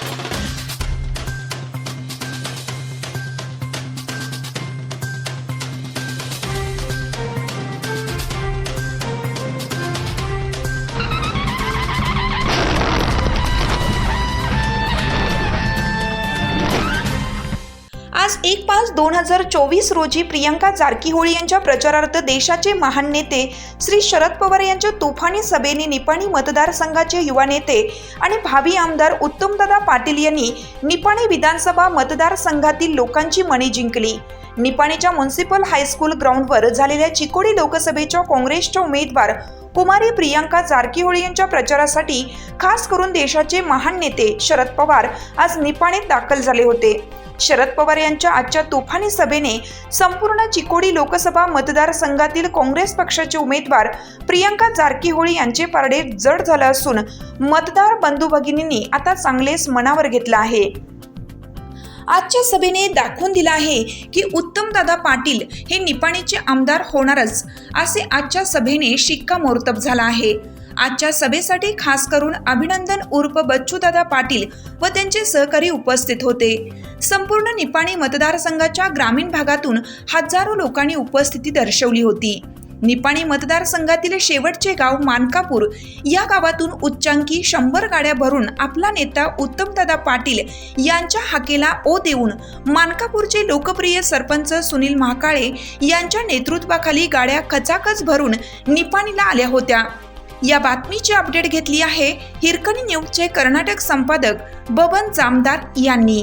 Thank you. आज एक पाच दोन हजार चोवीस रोजी प्रियंका जारकीहोळी यांच्या प्रचारार्थ देशाचे महान नेते श्री शरद पवार यांच्या तुफानी सभेने निपाणी मतदारसंघाचे युवा नेते आणि भावी आमदार उत्तमदादा पाटील यांनी निपाणी विधानसभा मतदारसंघातील लोकांची मने जिंकली. निपाणीच्या म्युन्सिपल हायस्कूल ग्राउंडवर झालेल्या चिकोडी लोकसभेच्या काँग्रेसच्या उमेदवार कुमारी प्रियांका जारकीहोळी यांच्या प्रचारासाठी खास करून देशाचे महान नेते शरद पवार आज निपाणीत दाखल झाले होते. शरद पवार यांच्या आजच्या तुफानी सभेने संपूर्ण चिकोडी लोकसभा मतदारसंघातील काँग्रेस पक्षाचे उमेदवार प्रियंका जारकीहोळी यांचे पारडे जड झालं असून मतदार बंधू भगिनींनी आता चांगलेच मनावर घेतलं आहे. आजच्या सभेने दाखवून दिलं आहे की उत्तमदादा पाटील हे निपाणीचे आमदार होणारच असे आजच्या सभेने शिक्कामोर्तब झाला आहे. आजच्या सभेसाठी खास करून अभिनंदन उर्फ बच्चूदादा पाटील व त्यांचे सहकारी उपस्थित होते. संपूर्ण निपाणी मतदारसंघाच्या ग्रामीण भागातून हजारो लोकांनी उपस्थिती दर्शवली होती. निपाणी मतदारसंघातील शेवटचे गाव मानकापूर. या गावातून उच्चांकी शंभर गाड्या भरून आपला नेता उत्तमदादा पाटील यांच्या हाकेला ओ देऊन मानकापूरचे लोकप्रिय सरपंच सुनील महाकाळे यांच्या नेतृत्वाखाली गाड्या खचाखच भरून निपाणीला आल्या होत्या. या बातमीची अपडेट घेतली आहे हिरकणी न्यूजचे कर्नाटक संपादक बबन जामदार यांनी.